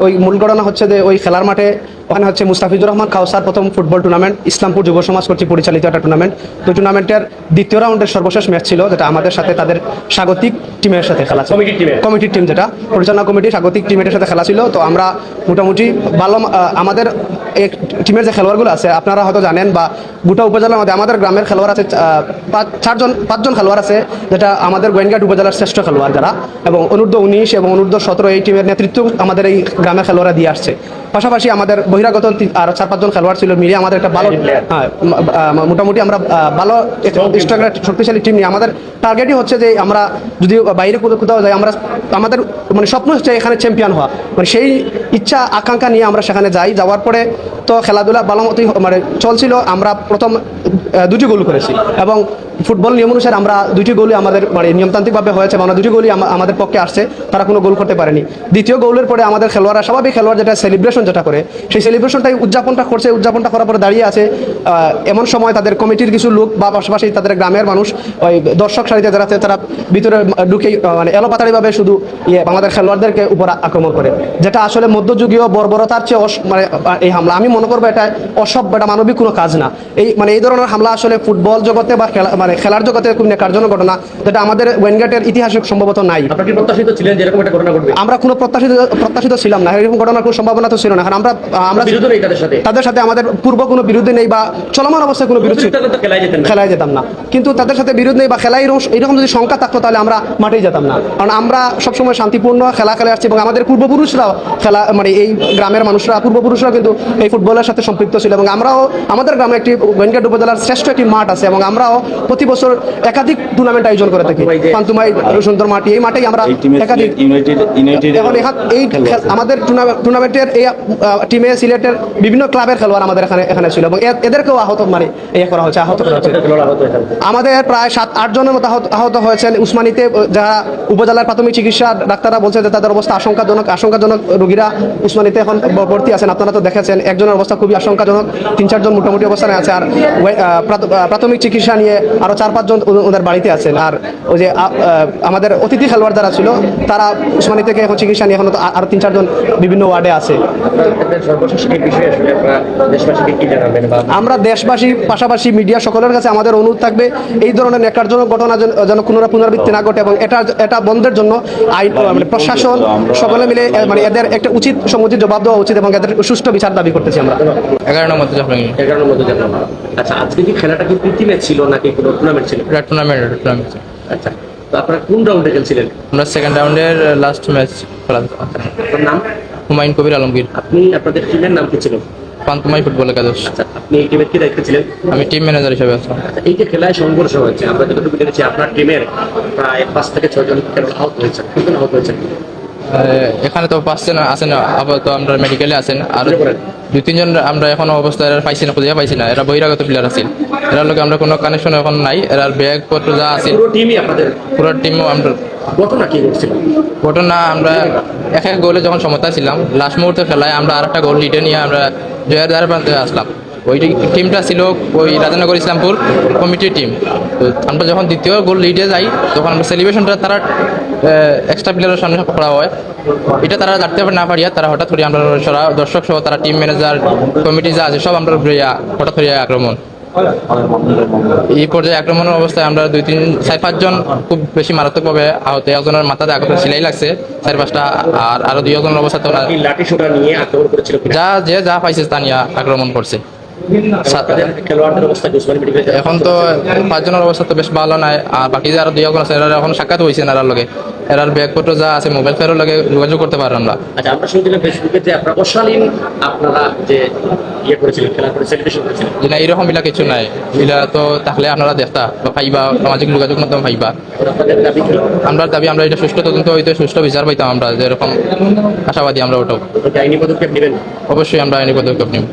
ওই- মূল ঘটনা হচ্ছে যে ওই খেলার মাঠে ওখানে হচ্ছে মুস্তাফিজুর রহমান কাউসার প্রথম ফুটবল টুর্নামেন্ট ইসলামপুর যুব সমাজ কর্তৃক পরিচালিত একটা টুর্নামেন্ট তো টুর্নামেন্টের দ্বিতীয় রাউন্ডের সর্বশেষ ম্যাচ ছিল যেটা আমাদের সাথে তাদের স্বাগতিক টিমের সাথে খেলা ছিল। কমিটির টিম যেটা। পরিচালনা কমিটি স্বাগতিক টিমের সাথে খেলা ছিল। তো আমরা মোটামুটি ভালো আমাদের এক টিমের যে খেলোয়াড়গুলো আছে আপনারা হয়তো জানেন বা গোটা উপজেলার মধ্যে আমাদের গ্রামের খেলোয়াড় আছে পাঁচ চারজন পাঁচজন খেলোয়াড় আছে যেটা আমাদের গোয়েনঘাট উপজেলার শ্রেষ্ঠ খেলোয়াড় যারা। এবং অনূর্ধ্ব উনিশ এবং অনূর্ধ্ব সতেরো এই টিমের নেতৃত্ব আমাদের এই গ্রামের খেলোয়াড়রা দিয়ে আসছে। পাশাপাশি আমাদের বহিরাগত আরও চার পাঁচজন খেলোয়াড় ছিল মিলিয়ে আমাদের একটা ভালো। হ্যাঁ মোটামুটি আমরা ভালো শক্তিশালী টিম নিয়ে আমাদের টার্গেটই হচ্ছে যে আমরা যদি বাইরে কোথাও যাই আমরা আমাদের মানে স্বপ্ন হচ্ছে এখানে চ্যাম্পিয়ন হওয়া। মানে সেই ইচ্ছা আকাঙ্ক্ষা নিয়ে আমরা সেখানে যাই। যাওয়ার পরে তো খেলাধুলা ভালো মতোই মানে চলছিল। আমরা প্রথম দুটি গোল করেছি এবং ফুটবল নিয়ম অনুসারে আমরা দুটি গোলই আমাদের মানে নিয়মতান্ত্রিকভাবে হয়েছে মানে দুটি গোলই আমাদের পক্ষে আসছে, তারা কোনো গোল করতে পারেনি। দ্বিতীয় গোলের পরে আমাদের খেলোয়াড়রা, স্বাভাবিক খেলোয়াড় যেটা সেলিব্রেশন যেটা করে, সেই সেলিব্রেশনটাই উদযাপনটা করছে, উদযাপনটা করার পরে দাঁড়িয়ে আছে এমন সময় তাদের কমিটির কিছু লোক বা পাশাপাশি তাদের গ্রামের মানুষ, ওই দর্শক সারিতে যারা আছে, তারা ভিতরে ঢুকে মানে এলোপাতাড়িভাবে শুধু ইয়ে আমাদের খেলোয়াড়দেরকে উপর আক্রমণ করে, যেটা আসলে মধ্যযুগীয় বর্বরতার চেয়ে মানে এই হামলা। আমি মনে করব এটা অসভ্য, এটা মানবিক কোনো কাজ না। এই মানে এই ধরনের হামলা আসলে ফুটবল জগতে বা খেলা মানে খেলার জগতে খুব নেকারজনক ঘটনা যেটা আমাদের ওয়েনগেটের ইতিহাসে সম্ভবত নাই। কি প্রত্যাশিত ছিলেন যে এরকম একটা ঘটনা ঘটবে? আমরা কোনো প্রত্যাশিত প্রত্যাশিত ছিলাম না। এরকম ঘটনার কোনো সম্ভাবনা তো ছিল না। এখন আমরা আমরা তাদের সাথে? তাদের সাথে আমাদের পূর্ব কোনো বিরোধী নেই বা চলমান অবস্থায় কোনো বিরোধ ছিল খেলায়। খেলায় যেতাম না। কিন্তু তাদের সাথে বিরোধ নেই বা খেলায় এরকম যদি সংখ্যা থাকতো তাহলে আমরা মাঠেই যেতাম না। কারণ আমরা সবসময় শান্তিপূর্ণ খেলা খেলে আসছি এবং আমাদের পূর্বপুরুষরাও খেলা মানে এই গ্রামের মানুষরা পূর্বপুরুষরা কিন্তু এই ফুটবলের সাথে সম্পৃক্ত ছিল এবং আমরাও আমাদের গ্রামে একটি গোয়েনঘাট উপজেলার শ্রেষ্ঠ একটি মাঠ আছে এবং আমরাও প্রতি বছর একাধিক টুর্নামেন্ট আয়োজন করে থাকি। পান্তুমাই সুন্দর মাটি এই মাঠেই আমরা একাধিক এখন এই আমাদের টুর্নামেন্টের এই টিমে সিলেটের বিভিন্ন ক্লাবের খেলোয়াড় আমাদের এখানে এখানে ছিল এবং এদেরকেও আহত মানে ইয়ে করা হয়েছে আহত করা হয়েছে। আমাদের প্রায় সাত আট জনের মতো আহত- আহত হয়েছেন। উসমানীতে যারা উপজেলার প্রাথমিক চিকিৎসা ডাক্তাররা বলছে যে তাদের অবস্থা আশঙ্কাজনক। আশঙ্কাজনক রোগীরা উসমানীতে এখন ভর্তি আছেন। আপনারা তো দেখেছেন একজনের অবস্থা খুবই আশঙ্কাজনক। তিন চারজন মোটামুটি অবস্থানে আছে। আর প্রাথমিক চিকিৎসা নিয়ে আরও চার পাঁচজন ও- ওদের বাড়িতে আছেন। আর ওই যে আমাদের অতিথি খেলোয়াড় যারা ছিল তারা উসমানী থেকে এখন চিকিৎসা নিয়ে এখন তো আরও তিন চারজন বিভিন্ন ওয়ার্ডে আছে। আমরা দেশবাসী পাশাপাশি মিডিয়া সকলের কাছে আমাদের অনুরোধ থাকবে এই ধরনের নেকারজনক ঘটনা যেন- পুনরা পুনরাবৃত্তি না ঘটে এবং এটা এটা বন্ধের জন্য আইন মানে প্রশাসন সকলে মিলে মানে এদের একটা উচিত সমুচিত জবাব দেওয়া উচিত এবং এদের সুষ্ঠু বিচার দাবি করতেছি আমরা। এগারো নম্বর মধ্যে জানলাম আচ্ছা আজকে কি খেলাটা কি প্রীতি ম্যাচ ছিল নাকি কোনো টুর্নামেন্ট ছিল এটা টুর্নামেন্ট টুর্নামেন্ট আচ্ছা তো আপনারা কোন রাউন্ডে খেলছিলেন? আমরা সেকেন্ড রাউন্ডের লাস্ট ম্যাচ খেলা। আপনার নাম? হুমায়ুন কবির আলমগীর। আপনি আপনাদের টিমের নাম কি ছিল? পান্তুমাই ফুটবল একাদশ। আচ্ছা আপনি এই টিমের কি দায়িত্ব ছিলেন? আমি টিম ম্যানেজার হিসেবে আছি। আচ্ছা এই যে খেলায় সংঘর্ষ হয়েছে আমরা যতটুকু জেনেছি আপনার টিমের প্রায় পাঁচ থেকে ছয়জন খেলোয়াড় আহত হয়েছে। আহত হয়েছে? এখানে তো পাচ্ছেন আছেন আপাতত আমরা মেডিকেলে আছেন। আর। দুই তিনজন আমরা এখনও অবস্থা এরা পাইছি না খুঁজে পাইছি না। এরা বহিরাগত প্লেয়ার আছে এরা লোক আমরা কোনো কানেকশন এখন নাই। এরার ব্যাগ পত্র যা আছে পুরো টিমও আমরা ঘটনা কি ঘটছিল? ঘটনা আমরা এক এক গোলে যখন সমতা ছিলাম লাস্ট মুহূর্তে খেলায় আমরা আর একটা গোল লিডে নিয়ে আমরা জয়ের দ্বারা প্রান্তে আসলাম। ওই টিমটা ছিল ওই রাজানগর ইসলামপুর কমিটির টিম তো আমরা যখন দ্বিতীয় গোল লিডে যাই তখন আমরা সেলিব্রেশনটা তারা এক্সট্রা প্লেয়ারের সামনে করা হয়। এটা তারা জানতে না পারিয়া তারা হঠাৎ করে আমরা সরা দর্শক সহ তারা টিম ম্যানেজার কমিটি যা আছে সব আমরা হঠাৎ করে আক্রমণ। এই পর্যায়ে আক্রমণের অবস্থায় আমরা দুই তিন চার পাঁচজন খুব বেশি মারাত্মকভাবে আহত। একজনের মাথাতে আঘাত সেলাই লাগছে চার পাঁচটা আর আরও দুই একজনের অবস্থা? যা যে যা পাইছে তা নিয়ে আক্রমণ করছে। এখন তো পাঁচজনের অবস্থা তো বেশ ভালো নাই আর বাকি যে আরও দুই আছে এরা এখন সাক্ষাৎ হয়েছে এরার লগে। এরার ব্যাগপত্র যা আছে মোবাইল ফেরও লগে যোগাযোগ করতে পারেন আমরা। আচ্ছা আমরা শুনছিলাম ফেসবুকে যে আপনারা অশালীন আপনারা যে ইয়ে করেছিলেন খেলা করে সেলিব্রেশন করেছিলেন। না এরকম ইলা কিছু নাই। ইলা তো তাহলে আপনারা দেখতা বা পাইবা সামাজিক যোগাযোগ মাধ্যমে পাইবা আমরা দাবি আমরা এটা সুষ্ঠু তদন্ত হইতে সুষ্ঠু বিচার পাইতাম আমরা যেরকম আশাবাদী আমরা ওটাও। আইনি পদক্ষেপ নেবেন? অবশ্যই আমরা আইনি পদক্ষেপ নিব।